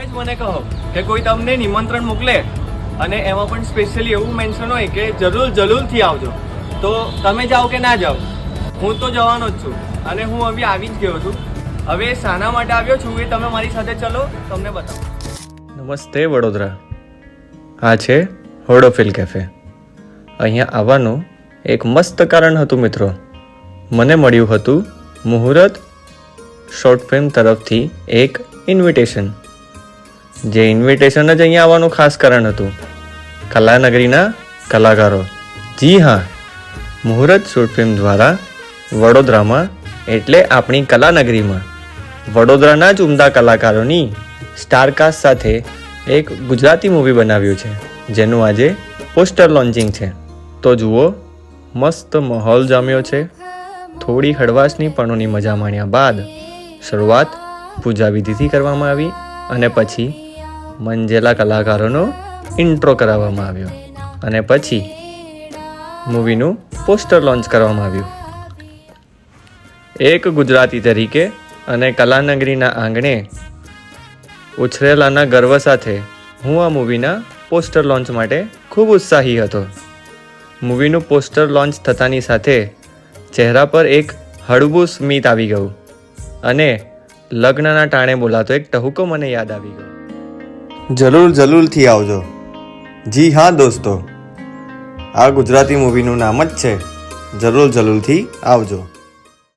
તમે જ મને કહો કે કોઈ તમને નિમંત્રણ મોકલે અને એમાં પણ સ્પેશિયલી એવું મેન્શન હોય કે જરૂર જરૂરથી આવજો. તો તમે જાઓ કે ના જાઓ? હું તો જવાનો જ છું અને હું હવે આવી જ ગયો છું. હવે શાના માટે આવ્યો છું એ તમે મારી સાથે ચલો, તમને બતાવો. નમસ્તે વડોદરા. આ છે હોડોફિલ કેફે અહીંયા આવવાનું એક મસ્ત કારણ હતું મિત્રો. મને મળ્યું હતું મુહૂર્ત શોર્ટ ફિલ્મ તરફથી એક ઇન્વિટેશન જે ઇન્વિટેશન જ અહીંયા આવવાનું ખાસ કારણ હતું. કલાનગરીના કલાકારો. જી હા, મુહૂર્ત શોર્ટ ફિલ્મ દ્વારા વડોદરામાં, એટલે આપણી કલાનગરીમાં. વડોદરાના જ ઉમદા કલાકારોની સ્ટારકાસ્ટ સાથે એક ગુજરાતી મૂવી બનાવ્યું છે, જેનું આજે પોસ્ટર લોન્ચિંગ છે. તો જુઓ, મસ્ત માહોલ જામ્યો છે. થોડી હળવાશની પણોની મજા માણ્યા બાદ શરૂઆત પૂજા વિધિથી કરવામાં આવી અને પછી મંજેલા કલાકારોનો ઇન્ટ્રો કરાવવામાં આવ્યો અને પછી મૂવીનું પોસ્ટર લોન્ચ કરવામાં આવ્યું. એક ગુજરાતી તરીકે અને કલાનગરીના આંગણે ઉછરેલાના ગર્વ સાથે હું આ મૂવીના પોસ્ટર લોન્ચ માટે ખૂબ ઉત્સાહી હતો. મૂવીનું પોસ્ટર લોન્ચ થતાની સાથે ચહેરા પર એક હળવું સ્મિત આવી ગયું અને લગ્નના ટાણે બોલાતો એક ટહુકો મને યાદ આવી ગયો. જરૂર જરૂરથી આવજો. જી હા, દોસ્તો. આ ગુજરાતી મૂવીનું નામ જ છે. જરૂર જરૂરથી આવજો.